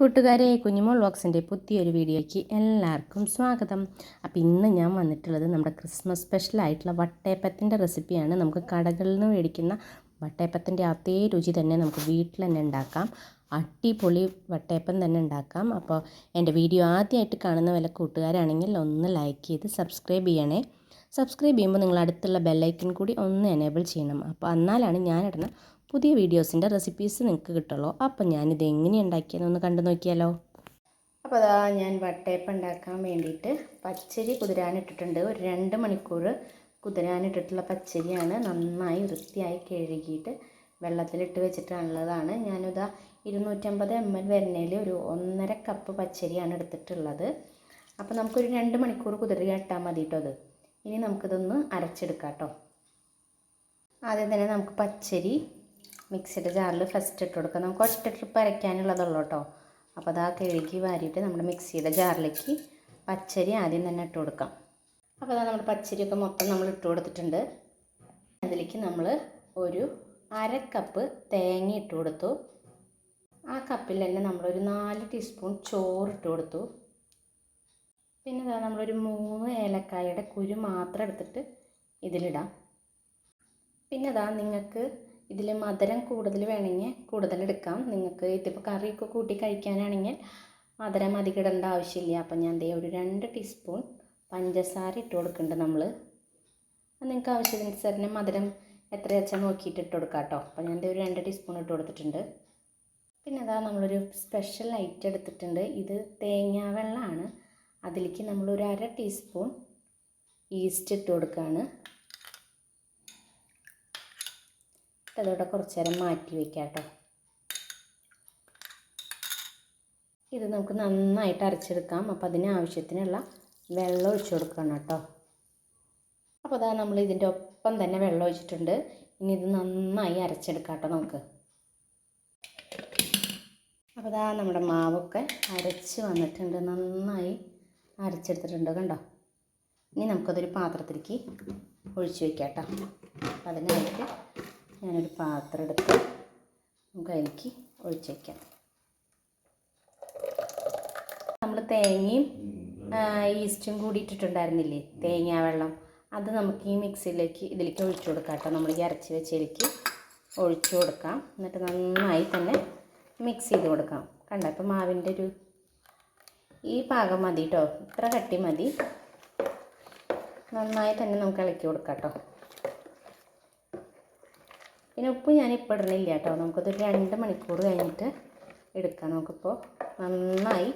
കൂട്ടുകാരെ കുഞ്ഞുമോൾ വ്ളോഗ്സിന്റെ പുതിയൊരു വീഡിയോയ്ക്ക് എല്ലാവർക്കും സ്വാഗതം. അപ്പോൾ ഇന്ന് ഞാൻ വന്നിട്ടുള്ളത് നമ്മുടെ ക്രിസ്മസ് സ്പെഷ്യലായിട്ടുള്ള വട്ടയപ്പത്തിന്റെ റെസിപ്പിയാണ്. നമുക്ക് കടകളിൽ നിന്ന് മേടിക്കുന്ന വട്ടയപ്പത്തിന്റെ അതേ രുചി തന്നെ നമുക്ക് വീട്ടിൽ തന്നെ ഉണ്ടാക്കാം. അടിപൊളി വട്ടയപ്പം തന്നെ ഉണ്ടാക്കാം. അപ്പോൾ എന്റെ വീഡിയോ ആദ്യമായിട്ട് കാണുന്ന വല്ല കൂട്ടുകാരാണെങ്കിൽ ഒന്ന് ലൈക്ക് ചെയ്ത് സബ്സ്ക്രൈബ് ചെയ്യണേ. സബ്സ്ക്രൈബ് ചെയ്യുമ്പോൾ നിങ്ങൾ അടുത്തുള്ള ബെല്ലൈക്കൻ കൂടി ഒന്ന് എനേബിൾ ചെയ്യണം. അപ്പോൾ എന്നാലാണ് ഞാനിടുന്ന പുതിയ വീഡിയോസിന്റെ റെസിപ്പീസ് നിങ്ങൾക്ക് കിട്ടുള്ളൂ. അപ്പം ഞാനിത് എങ്ങനെ ഉണ്ടാക്കിയെന്നൊന്ന് കണ്ടു നോക്കിയാലോ. അപ്പോൾ അതാ ഞാൻ വട്ടയപ്പം ഉണ്ടാക്കാൻ വേണ്ടിയിട്ട് പച്ചരി കുതിരാനിട്ടിട്ടുണ്ട് ഒരു രണ്ട് മണിക്കൂർ കുതിരാനിട്ടിട്ടുള്ള പച്ചരിയാണ് നന്നായി വൃത്തിയായി കഴുകിയിട്ട് വെള്ളത്തിലിട്ട് വെച്ചിട്ടുള്ളതാണ് ഞാനിതാ ഇരുന്നൂറ്റമ്പത് എം എൽ വരുന്നതിൽ ഒരു ഒന്നര കപ്പ് പച്ചരിയാണ് എടുത്തിട്ടുള്ളത്. അപ്പോൾ നമുക്കൊരു രണ്ട് മണിക്കൂർ കുതിരി ഇട്ടാൽ മതി കേട്ടോ അത്. ഇനി നമുക്കിതൊന്ന് അരച്ചെടുക്കാം കേട്ടോ. ആദ്യം തന്നെ നമുക്ക് പച്ചരി മിക്സിയുടെ ജാറിൽ ഫസ്റ്റ് ഇട്ട് കൊടുക്കുക നമുക്ക് ഒറ്റ ട്രിപ്പ് അരയ്ക്കാനുള്ളതുള്ളൂ കേട്ടോ. അപ്പോൾ അതാ കഴുകി വാരിയിട്ട് നമ്മുടെ മിക്സിയുടെ ജാറിലേക്ക് പച്ചരി ആദ്യം തന്നെ ഇട്ട് കൊടുക്കാം. അപ്പോൾ അതാ നമ്മുടെ പച്ചരിയൊക്കെ മൊത്തം നമ്മൾ ഇട്ട് കൊടുത്തിട്ടുണ്ട്. അതിലേക്ക് നമ്മൾ ഒരു അര കപ്പ് തേങ്ങ ഇട്ട് കൊടുത്തു. ആ കപ്പിൽ തന്നെ നമ്മളൊരു നാല് ടീസ്പൂൺ ചോറ് ഇട്ട് കൊടുത്തു. പിന്നെ ഇതാ നമ്മളൊരു മൂന്ന് ഏലക്കായയുടെ കുരു മാത്രം എടുത്തിട്ട് ഇതിലിടാം. പിന്നെ അതാ നിങ്ങൾക്ക് ഇതിൽ മധുരം കൂടുതൽ വേണമെങ്കിൽ കൂടുതൽ എടുക്കാം. നിങ്ങൾക്ക് ഇതിപ്പോൾ കറിയൊക്കെ കൂട്ടി കഴിക്കാനാണെങ്കിൽ മധുരം അധികം ഇടേണ്ട ആവശ്യമില്ല. അപ്പം ഞാൻ ദേ ഒരു രണ്ട് ടീസ്പൂൺ പഞ്ചസാര ഇട്ട് കൊടുക്കുന്നുണ്ട് നമ്മൾ നിങ്ങൾക്ക് ആവശ്യത്തിനനുസരിച്ച് മധുരം എത്ര വെച്ചാൽ നോക്കിയിട്ട് ഇട്ട് കൊടുക്കാം കേട്ടോ അപ്പം ഞാൻ ഒരു രണ്ട് ടീസ്പൂൺ ഇട്ട് കൊടുത്തിട്ടുണ്ട്. പിന്നെ അതാ നമ്മളൊരു സ്പെഷ്യൽ ലൈറ്റ് എടുത്തിട്ടുണ്ട്. ഇത് തേങ്ങാ വെള്ളമാണ് അതിലേക്ക് നമ്മളൊരു അര ടീസ്പൂൺ ഈസ്റ്റ് ഇട്ട് കൊടുക്കുകയാണ് അതോടെ കുറച്ച് നേരം മാറ്റി വയ്ക്കാം കേട്ടോ ഇത് നമുക്ക് നന്നായിട്ട് അരച്ചെടുക്കാം. അപ്പോൾ അതിന് ആവശ്യത്തിനുള്ള വെള്ളം ഒഴിച്ചു കൊടുക്കണം കേട്ടോ. അപ്പോൾ അതാ നമ്മൾ ഇതിന്റെ ഒപ്പം തന്നെ വെള്ളം ഒഴിച്ചിട്ടുണ്ട്. ഇനി ഇത് നന്നായി അരച്ചെടുക്കാം കേട്ടോ നമുക്ക്. അപ്പോൾ അതാ നമ്മുടെ മാവൊക്കെ അരച്ച് വന്നിട്ടുണ്ട്. നന്നായി അരച്ചെടുത്തിട്ടുണ്ട് കണ്ടോ? ഇനി നമുക്കതൊരു പാത്രത്തിലേക്ക് ഒഴിച്ച് വയ്ക്കാം കേട്ടോ. അതിനായിട്ട് ഞാനൊരു പാത്രം എടുത്ത് നമുക്ക് അതിലേക്ക് ഒഴിച്ച് വയ്ക്കാം നമ്മൾ തേങ്ങയും ഈസ്റ്റും കൂടി ഇട്ടിട്ടുണ്ടായിരുന്നില്ലേ തേങ്ങാ വെള്ളം. അത് നമുക്ക് ഈ മിക്സിയിലേക്ക് ഇതിലേക്ക് ഒഴിച്ചു കൊടുക്കാം കേട്ടോ. നമ്മൾ ഈ അരച്ച് വെച്ചതിലേക്ക് ഒഴിച്ചു കൊടുക്കാം. എന്നിട്ട് നന്നായി തന്നെ മിക്സ് ചെയ്ത് കൊടുക്കാം. കണ്ടോ? ഇപ്പം മാവിന്റെ ഒരു ഈ പാകം മതി കേട്ടോ. ഇത്ര കട്ടി മതി. നന്നായി തന്നെ നമുക്ക് ഇളക്കി കൊടുക്കാം കേട്ടോ. പിന്നെ ഉപ്പ് ഞാൻ ഇപ്പോൾ ഇടണില്ല കേട്ടോ. നമുക്കത് രണ്ട് മണിക്കൂർ കഴിഞ്ഞിട്ട് എടുക്കാം. നമുക്കിപ്പോൾ നന്നായി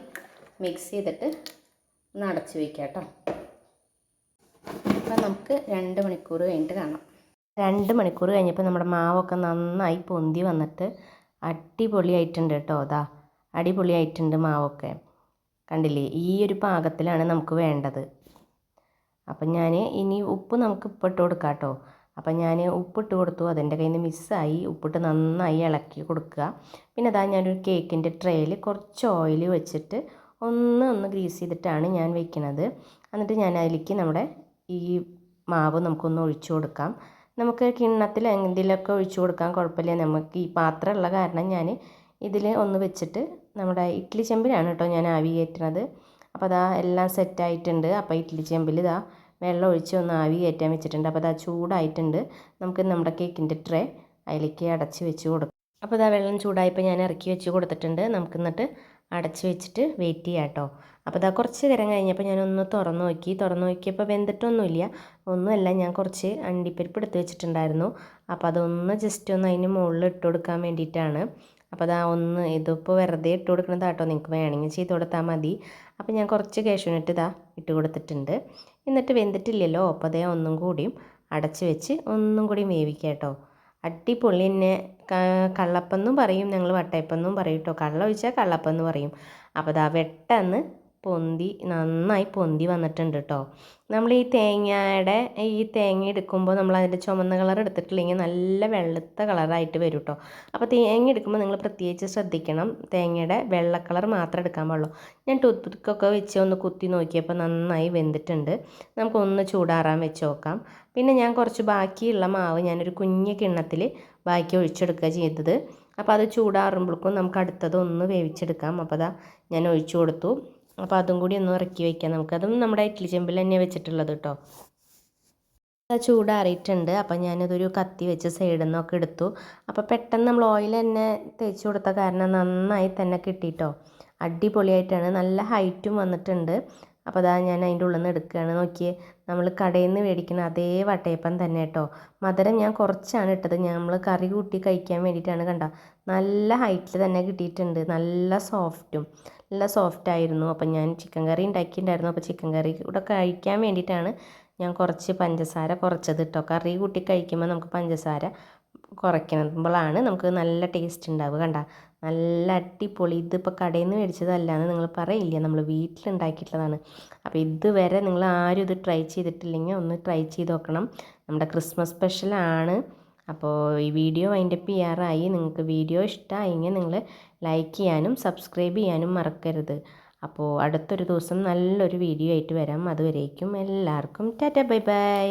മിക്സ് ചെയ്തിട്ട് ഒന്ന് അടച്ച് വയ്ക്കാം കേട്ടോ. അപ്പം നമുക്ക് രണ്ട് മണിക്കൂർ കഴിഞ്ഞിട്ട് കാണാം. രണ്ട് മണിക്കൂർ കഴിഞ്ഞപ്പോൾ നമ്മുടെ മാവൊക്കെ നന്നായി പൊന്തി വന്നിട്ട് അടിപൊളിയായിട്ടുണ്ട് കേട്ടോ. അതാ അടിപൊളിയായിട്ടുണ്ട് മാവൊക്കെ. കണ്ടില്ലേ? ഈ ഒരു പാകത്തിലാണ് നമുക്ക് വേണ്ടത്. അപ്പം ഞാൻ ഇനി ഉപ്പ് നമുക്ക് ഇപ്പം ഇട്ട് കൊടുക്കാം കേട്ടോ. അപ്പം ഞാൻ ഉപ്പിട്ട് കൊടുത്തു. അതെന്റെ കയ്യിൽ നിന്ന് മിസ്സായി. ഉപ്പിട്ട് നന്നായി ഇളക്കി കൊടുക്കുക പിന്നെ അതാ ഞാനൊരു കേക്കിന്റെ ട്രേയിൽ കുറച്ച് ഓയിൽ വെച്ചിട്ട് ഒന്ന് ഒന്ന് ഗ്രീസ് ചെയ്തിട്ടാണ് ഞാൻ വെക്കുന്നത് എന്നിട്ട് ഞാൻ അതിലേക്ക് നമ്മുടെ ഈ മാവ് നമുക്കൊന്ന് ഒഴിച്ചു കൊടുക്കാം. നമുക്ക് കിണ്ണത്തിൽ എന്തെങ്കിലുമൊക്കെ ഒഴിച്ചു കൊടുക്കാൻ കുഴപ്പമില്ല. നമുക്ക് ഈ പാത്രമുള്ള കാരണം ഞാൻ ഇതിൽ ഒന്ന് വെച്ചിട്ട് നമ്മുടെ ഇഡ്ഡലി ചെമ്പിലാണ് കേട്ടോ ഞാൻ ആവി കയറ്റുന്നത് അപ്പോൾ അതാ എല്ലാം സെറ്റായിട്ടുണ്ട് അപ്പോൾ ഇഡ്ഡലി ചെമ്പിൽ ഇതാ വെള്ളം ഒഴിച്ച് ഒന്ന് ആവി കയറ്റാൻ വെച്ചിട്ടുണ്ട്. അപ്പോൾ അത് ചൂടായിട്ടുണ്ട്. നമുക്ക് നമ്മുടെ കേക്കിന്റെ ട്രേ അതിലേക്ക് അടച്ച് വെച്ച് കൊടുക്കാം. അപ്പോൾ ഇതാ വെള്ളം ചൂടായപ്പോൾ ഞാൻ ഇറക്കി വെച്ച് കൊടുത്തിട്ടുണ്ട്. നമുക്ക് എന്നിട്ട് അടച്ച് വെച്ചിട്ട് വെയിറ്റ് ചെയ്യാം കേട്ടോ. അപ്പോൾ ഇതാ കുറച്ച് നേരം കഴിഞ്ഞപ്പോൾ ഞാനൊന്ന് തുറന്ന് നോക്കി. തുറന്ന് നോക്കിയപ്പോൾ വെന്തിട്ടൊന്നുമില്ല. ഒന്നുമല്ല ഞാൻ കുറച്ച് അണ്ടിപ്പരിപ്പ് എടുത്ത് വെച്ചിട്ടുണ്ടായിരുന്നു. അപ്പോൾ അതൊന്ന് ജസ്റ്റ് ഒന്ന് അതിന് മുകളിൽ ഇട്ട് കൊടുക്കാൻ വേണ്ടിയിട്ടാണ്. അപ്പോൾ അതാ ഒന്ന് ഇതിപ്പോൾ വെറുതെ ഇട്ട് കൊടുക്കണതാട്ടോ. നിങ്ങൾക്ക് വേണമെങ്കിൽ ചെയ്ത് കൊടുത്താൽ മതി. അപ്പോൾ ഞാൻ കുറച്ച് കേശുവിനിട്ട് ഇതാ ഇട്ട് കൊടുത്തിട്ടുണ്ട്. എന്നിട്ട് വെന്തിട്ടില്ലല്ലോ അപ്പോൾ അതേ ഒന്നും കൂടിയും അടച്ച് വെച്ച് ഒന്നും കൂടി വേവിക്കുക കേട്ടോ. അടിപൊളി. തന്നെ കള്ളപ്പെന്നും പറയും ഞങ്ങൾ വട്ടയപ്പെന്നും പറയും കേട്ടോ. കള്ള ഒഴിച്ചാൽ കള്ളപ്പം എന്ന് പറയും. അപ്പോൾ അതാ വെട്ടെന്ന് പൊന്തി നന്നായി പൊന്തി വന്നിട്ടുണ്ട് കേട്ടോ നമ്മൾ ഈ തേങ്ങയുടെ ഈ തേങ്ങ എടുക്കുമ്പോൾ നമ്മൾ അതിന്റെ ചുമന്ന കളർ എടുത്തിട്ടില്ലെങ്കിൽ നല്ല വെള്ളത്ത കളറായിട്ട് വരും കേട്ടോ അപ്പോൾ തേങ്ങ എടുക്കുമ്പോൾ നിങ്ങൾ പ്രത്യേകിച്ച് ശ്രദ്ധിക്കണം. തേങ്ങയുടെ വെള്ള കളർ മാത്രം എടുക്കാൻ പാടുള്ളൂ. ഞാൻ ടൂത്ത് വെച്ച് ഒന്ന് കുത്തി നോക്കിയപ്പോൾ നന്നായി വെന്തിട്ടുണ്ട്. നമുക്കൊന്ന് ചൂടാറാൻ വെച്ച് നോക്കാം. പിന്നെ ഞാൻ കുറച്ച് ബാക്കിയുള്ള മാവ് ഞാനൊരു കുഞ്ഞു കിണ്ണത്തിൽ ബാക്കി ഒഴിച്ചെടുക്കുക ചെയ്തത്. അപ്പോൾ അത് ചൂടാറുമ്പോഴേക്കും നമുക്ക് അടുത്തത് ഒന്ന് വേവിച്ചെടുക്കാം. അപ്പോൾ അതാ ഞാൻ ഒഴിച്ചു കൊടുത്തു. അപ്പോൾ അതും കൂടി ഒന്ന് ഇറക്കി വയ്ക്കാം നമുക്കതും നമ്മുടെ ഇഡ്ഡലി ചെമ്പിൽ തന്നെ വെച്ചിട്ടുള്ളത് കേട്ടോ. ചൂടാറിയിട്ടുണ്ട്. അപ്പം ഞാനതൊരു കത്തി വെച്ച് സൈഡിൽ നിന്നൊക്കെ എടുത്തു. അപ്പോൾ പെട്ടെന്ന് നമ്മൾ ഓയിൽ തന്നെ തേച്ച് കൊടുത്ത കാരണം നന്നായി തന്നെ കിട്ടിയിട്ടോ അടിപൊളിയായിട്ടാണ്. നല്ല ഹൈറ്റും വന്നിട്ടുണ്ട്. അപ്പോൾ അതാ ഞാൻ അതിന്റെ ഉള്ളിൽ നിന്ന് എടുക്കുകയാണ്. നോക്കിയേ നമ്മൾ കടയിൽ നിന്ന് മേടിക്കുന്ന അതേ വട്ടയപ്പം തന്നെ കേട്ടോ. മധുരം ഞാൻ കുറച്ചാണ് ഇട്ടത്. നമ്മൾ കറി കൂട്ടി കഴിക്കാൻ വേണ്ടിയിട്ടാണ് കണ്ട. നല്ല ഹൈറ്റിൽ തന്നെ കിട്ടിയിട്ടുണ്ട്. നല്ല സോഫ്റ്റും നല്ല സോഫ്റ്റ് ആയിരുന്നു. അപ്പം ഞാൻ ചിക്കൻ കറി ഉണ്ടാക്കിയിട്ടുണ്ടായിരുന്നു അപ്പോൾ ചിക്കൻ കറി കൂടെ കഴിക്കാൻ വേണ്ടിയിട്ടാണ് ഞാൻ കുറച്ച് പഞ്ചസാര കുറച്ചത് കേട്ടോ കറി കൂട്ടി കഴിക്കുമ്പോൾ നമുക്ക് പഞ്ചസാര കുറയ്ക്കുമ്പോഴാണ് നമുക്ക് നല്ല ടേസ്റ്റ് ഉണ്ടാവുക കണ്ട. നല്ല അടിപൊളി. ഇതിപ്പോൾ കടയിൽ നിന്ന് മേടിച്ചതല്ലാന്ന് നിങ്ങൾ പറയില്ല? നമ്മൾ വീട്ടിലുണ്ടാക്കിയിട്ടുള്ളതാണ് അപ്പോൾ ഇതുവരെ നിങ്ങൾ ആരും ഇത് ട്രൈ ചെയ്തിട്ടില്ലെങ്കിൽ ഒന്ന് ട്രൈ ചെയ്ത് നോക്കണം. നമ്മുടെ ക്രിസ്മസ് സ്പെഷ്യലാണ് അപ്പോൾ ഈ വീഡിയോ വൈൻഡപ്പ് ചെയ്യാറായി. നിങ്ങൾക്ക് വീഡിയോ ഇഷ്ടമായെങ്കിൽ നിങ്ങൾ ലൈക്ക് ചെയ്യാനും സബ്സ്ക്രൈബ് ചെയ്യാനും മറക്കരുത്. അപ്പോൾ അടുത്തൊരു ദിവസം നല്ലൊരു വീഡിയോ ആയിട്ട് വരാം. അതുവരേക്കും എല്ലാവർക്കും ടാറ്റ ബൈ ബൈ